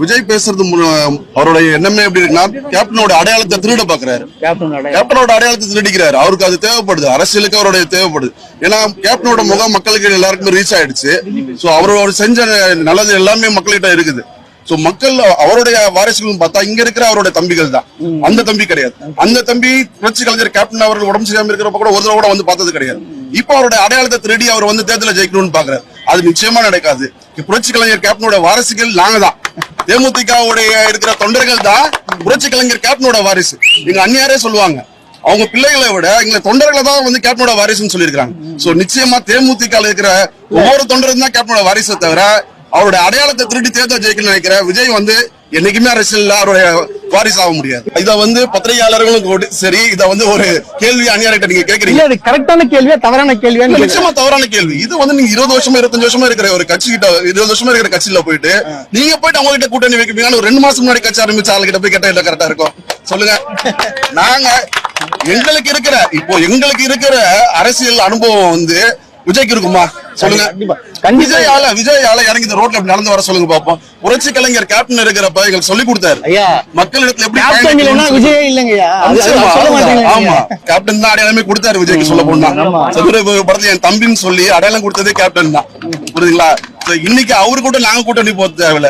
விஜய் பேசுறது அவருடைய எண்ணமே எப்படி இருக்குன்னா கேப்டனோட அடையாளத்தை திருட பாக்குறாரு கேப்டனோட அடையாளத்தை திருடிக்கிறாரு. அவருக்கு அது தேவைப்படுது. அரசியலுக்கு அவருடைய தேவைப்படுது. ஏன்னா கேப்டனோட முகம் மக்களுக்கு எல்லாருக்குமே ரீச் ஆயிடுச்சு. சோ அவரோட செஞ்ச நல்லது எல்லாமே மக்கள்கிட்ட இருக்குது. சோ மக்கள் அவருடைய வாரிசுகள் பார்த்தா இங்க இருக்கிற அவருடைய தம்பிகள் தான். அந்த தம்பி கிடையாது. அந்த தம்பி புரட்சி கலைஞர் கேப்டன் அவர்கள் உடம்பு சரியாம இருக்கிறப்ப கூட ஒரு தடவை கூட வந்து பார்த்தது கிடையாது. இப்போ அவருடைய அடையாளத்தை திருடி அவர் வந்து தேர்தல ஜெயிக்கணும்னு பாக்குறாரு அது நிச்சயமா நடக்காது. புரட்சி கலைஞர் கேப்டனோட வாரிசுகள் நாங்க தான் தேமுதிகவுடைய இருக்கிற தொண்டர்கள் தான் புரட்சி கலைஞர் கேப்டனோட வாரிசு. எங்க அந்நியாரே சொல்லுவாங்க. அவங்க பிள்ளைகளை விட எங்களை தொண்டர்களை தான் வந்து கேப்டனோட வாரிசுன்னு சொல்லியிருக்காங்க சோ நிச்சயமா தேமுதிக இருக்கிற ஒவ்வொரு தொண்டரும் தான் கேப்டனோட வாரிசை தவிர அவருடைய அடையாளத்தை திருடி தேர்தல் ஜெயிக்கணும்னு நினைக்கிற விஜய் வந்து என்னைக்குமே அரசியல் அவருடைய வாரிசு ஆக முடியாது. இத வந்து பத்திரிகையாளர்களும் சரி இத வந்து ஒரு கேள்வி அந்நியார்கிட்ட நீங்க கேக்குறீங்க இது கரெக்டான கேள்வியா தவறான கேள்வியா நிச்சயமா தவறான கேள்வி. இது வந்து நீங்க இருபது வருஷமா இருபத்தஞ்சு வருஷமா இருக்கிற ஒரு கட்சி கிட்ட இருபது வருஷமா இருக்கிற கட்சியில போயிட்டு நீங்க போயிட்டு அவங்க கிட்ட கூட்டணி வைக்கிறீங்கன்னு ஒரு ரெண்டு மாசம் முன்னாடி கட்சி ஆரம்பிச்ச ஆளுகிட்ட போய் கேட்டா கரெக்டா இருக்கும். சொல்லுங்க. நாங்க எங்களுக்கு இருக்கிற இப்போ எங்களுக்கு இருக்கிற அரசியல் அனுபவம் வந்து விஜய்க்கு இருக்குமா? சொல்லுங்க. விஜய் ஆள விஜய் ஆள இறங்கி ரோட்ல நடந்து வர சொல்லுங்க பாப்போம். புரட்சி கலைஞர் கேப்டன் இருக்கிறப்ப எங்களுக்கு சொல்லி கொடுத்தாரு. மக்களிடத்துல எப்படி இல்லைங்கய்யா. ஆமா கேப்டன் தான் அடையாளமே கொடுத்தாரு விஜய்க்கு சொல்ல போனா. சதுர படத்துல என் தம்பின்னு சொல்லி அடையாளம் கொடுத்ததே கேப்டன் தான். புரியுதுங்களா? இன்னைக்கு அவரு கூட நாங்க கூட்டணி போக தேவையில்ல.